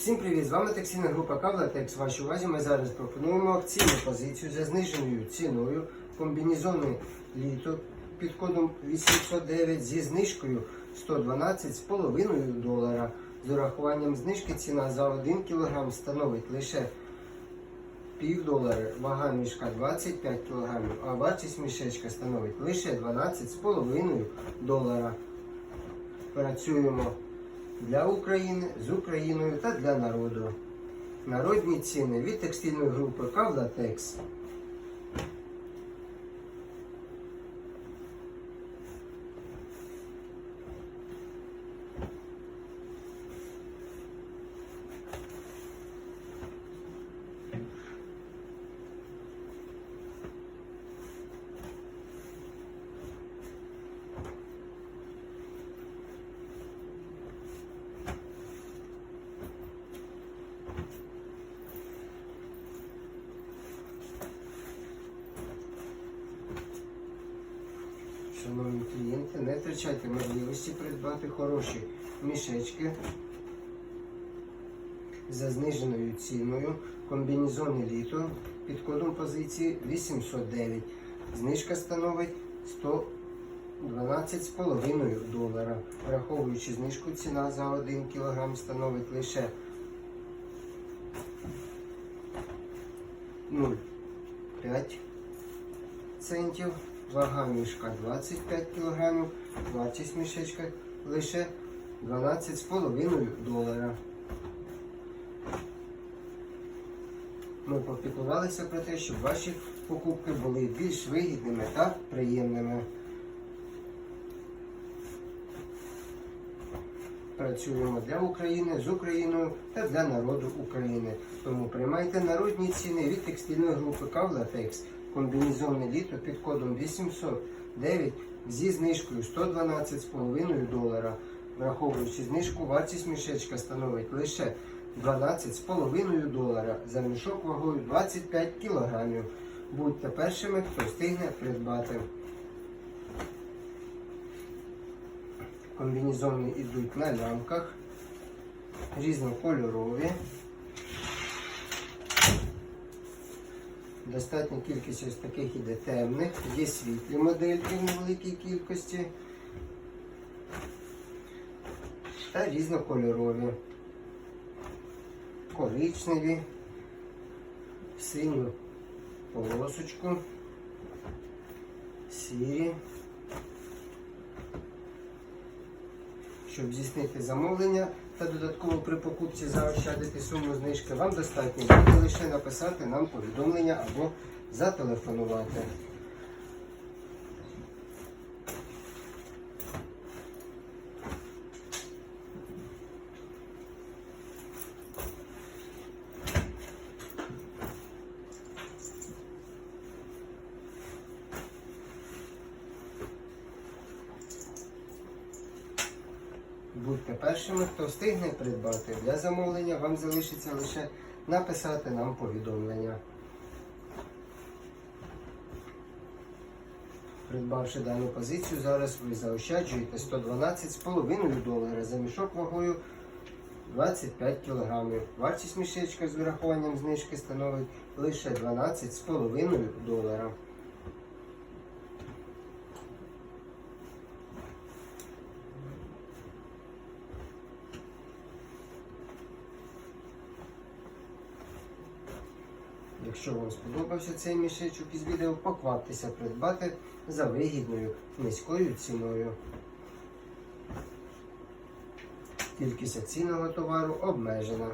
Всім привіт! З вами таксійна група Кавлатекс. Вашій увазі ми зараз пропонуємо акційну позицію за зниженою ціною комбінезони літо під кодом 809 зі знижкою 112,5 долара. З урахуванням знижки ціна за 1 кг становить лише пів долара, вага мішка 25 кг, а вартість мішечка становить лише 12,5 долара. Працюємо для України з Україною та для народу. Народні ціни від текстильної групи Кавлатекс. Шановні клієнти, не втрачайте можливості придбати хороші мішечки за зниженою ціною. Комбінезони літо під кодом позиції 809. Знижка становить 112,5 долара. Враховуючи знижку, ціна за 1 кг становить лише 0,5 центів. Вага мішка 25 кг, вартість мішечка лише 12,5 долара. Ми попіклувалися про те, щоб ваші покупки були більш вигідними та приємними. Працюємо для України з Україною та для народу України. Тому приймайте народні ціни від текстильної групи Кавлатекс. Комбінезонне літо під кодом 809 зі знижкою 112,5 долара. Враховуючи знижку, вартість мішечка становить лише 12,5 долара за мішок вагою 25 кг. Будьте першими, хто встигне придбати. Комбінезони йдуть на лямках, різнокольорові. Достатня кількість ось таких іде темних, є світлі модельки в невеликій кількості. Та різнокольорові, коричневі, синю полосочку, сірі. Щоб здійснити замовлення та додатково при покупці заощадити суму знижки, вам достатньо буде лише написати нам повідомлення або зателефонувати. Будьте першими, хто встигне придбати. Для замовлення вам залишиться лише написати нам повідомлення. Придбавши дану позицію, зараз ви заощаджуєте 112,5 долара за мішок вагою 25 кг. Вартість мішечка з врахуванням знижки становить лише 12,5 долара. Якщо вам сподобався цей мішечок із відео, покваптеся придбати за вигідною низькою ціною. Кількість акційного товару обмежена.